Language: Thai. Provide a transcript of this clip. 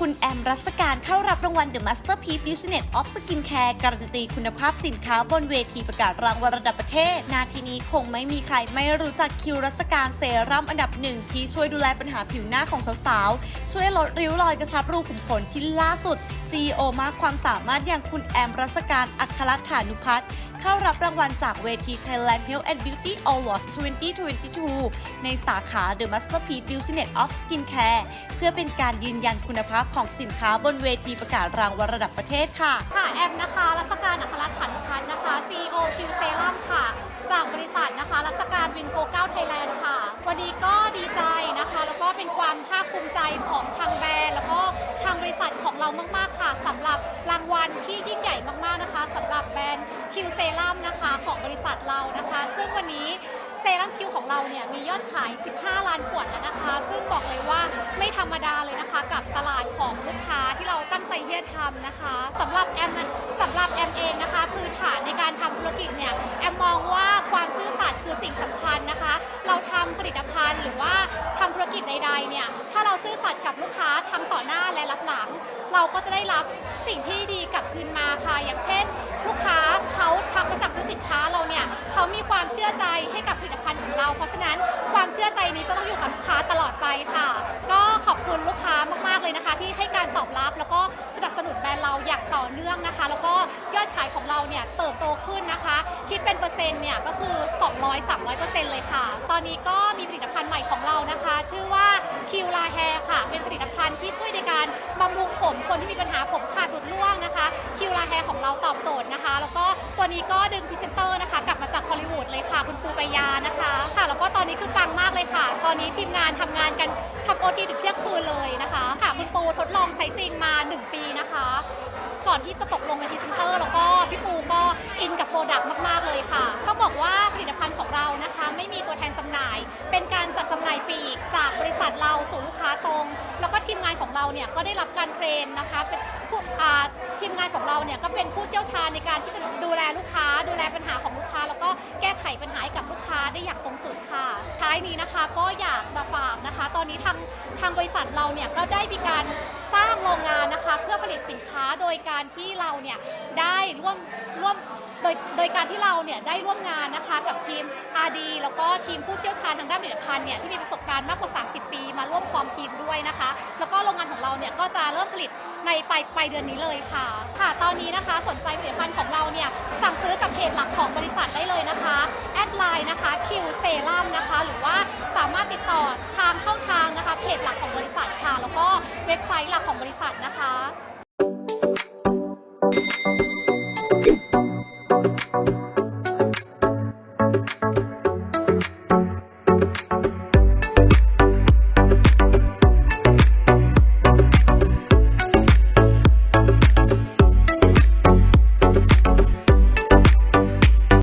คุณแอมรัศการเข้ารับรางวัล The Masterpiece Business of Skincare การันตีคุณภาพสินค้าบนเวทีประกาศรางวัลระดับประเทศ นาทีนี้คงไม่มีใครไม่รู้จักคิวรัศการเซรั่มอันดับหนึ่งที่ช่วยดูแลปัญหาผิวหน้าของสาวๆ ช่วยลดริ้วรอยกระชับรูขุมขนที่ล่าสุด CEO มากความสามารถอย่างคุณแอมรัศการอัครฐานุพัฒน์ เข้ารับรางวัลจากเวที Thailand Health and Beauty Awards 2022 ในสาขา The Masterpiece Business of Skincare เพื่อเป็นการยืนยันคุณภาพของสินค้าบนเวทีประกาศรางวัลระดับประเทศค่ะ ค่ะ แอมนะคะรัศการอัครขันธ์พันธ์นะคะ CEO Q Serum ค่ะ จากบริษัทนะคะรัศการวินโก9ไทยแลนด์ค่ะ วันนี้ก็ดีใจนะคะ แล้วก็เป็นความภาคภูมิใจของทางแบรนด์แล้วก็ทางบริษัทของเรามาก ๆ ค่ะสำหรับรางวัลที่ยิ่งใหญ่มาก ๆ นะคะสำหรับแบรนด์ Q Serum นะคะของบริษัทเรานะคะ ซึ่งวันนี้เซรั่มคิวของเราเนี่ยมียอดขาย 15 ล้านขวดแล้วนะคะ ซึ่งบอกเลยว่าไม่ธรรมดาเลยนะคะ กับตลาดของลูกค้าที่เราตั้งใจที่จะทำนะคะสำหรับแอมสำหรับแอมเองนะคะ พื้นฐานในการทำธุรกิจเนี่ยแอมมองว่าความซื่อสัตย์คือสิ่งสำคัญนะคะ เราทำผลิตภัณฑ์หรือว่าทำธุรกิจใดๆเนี่ยถ้าเราซื่อสัตย์กับลูกค้าทำต่อหน้าและรับหลัง เราก็จะได้รับสิ่งที่ดีกลับคืนมาค่ะอย่างเช่น นี้จะต้องอยู่กับลูกค้าตลอดไปค่ะ ก็ขอบคุณลูกค้ามากๆเลยนะคะ ที่ให้การตอบรับแล้วก็สนับสนุนแบรนด์เราอย่างต่อเนื่องนะคะ แล้วก็ยอดขายของเราเนี่ยเติบโตขึ้นนะคะ คิดเป็นเปอร์เซ็นต์เนี่ยก็คือ 200 300เปอร์เซ็นต์เลยค่ะ ตอนนี้ก็มีผลิตภัณฑ์ใหม่ของเรานะคะ ชื่อว่าคิวลาแฮค่ะ เป็นผลิตภัณฑ์ที่ช่วยในการบำรุงผมคนที่มีปัญหาผมขาดหลุดร่วงนะคะคิวลาแฮของเราตอบโจทย์นะคะ แล้วก็ตัวนี้ก็ อนนี้ทีมงานทำงานกันทำโอทีถึงเที่ยงคืนเลยนะคะค่ะคุณปูทดลองใช้จริงมา 1 ปีนะคะ ก่อนที่จะตกลงเป็นพรีเซนเตอร์แล้วก็พี่ปูก็อินกับโปรดักต์มาก ๆ เลยค่ะ ต้องบอกว่าผลิตภัณฑ์ของเรานะคะ ไม่มีตัวแทนจำหน่าย เป็นการจัดจำหน่ายปีกจากบริษัทเราสู่ลูกค้าตรง แล้วก็ทีมงานของเราเนี่ยก็ได้รับการเทรนนะคะเป็นผู้ทีมงานของเราเนี่ยก็เป็นผู้เชี่ยวชาญในการที่จะดูแลลูกค้า ดูแลปัญหาของลูกค้า แล้วก็แก้ไขปัญหาให้กับลูกค้าได้อย่างตรงจุดค่ะายนี้นะคะ ก็อยากจะฝากนะคะ ตอนนี้ทางทางบริษัทเราเนี่ยก็ได้มีการสร้างโรงงานนะคะ เพื่อผลิตสินค้าโดยการที่เราเนี่ยได้ร่วมร่วมโดยโดยการที่เราเนี่ยได้ร่วมงานนะคะกับทีม RD แล้วก็ทีมผู้เชี่ยวชาญทางด้านผลิตภัณฑ์เนี่ยที่มีประสบการณ์มากกว่า 30 ปี มาร่วมฟอร์มทีมด้วยนะคะ แล้วก็โรงงานของเราเนี่ยก็จะเริ่มผลิตในปลายปลายเดือนนี้เลยค่ะ ค่ะ ตอนนี้นะคะสนใจผลิตภัณฑ์ของเราเนี่ยสั่งซื้อกับเพจหลักของบริษัทได้เลยนะคะ นะคะคิวเซรั่มนะคะ หรือว่าสามารถติดต่อทางช่องทางนะคะเพจหลักของบริษัทค่ะ แล้วก็เว็บไซต์หลักของบริษัทนะคะ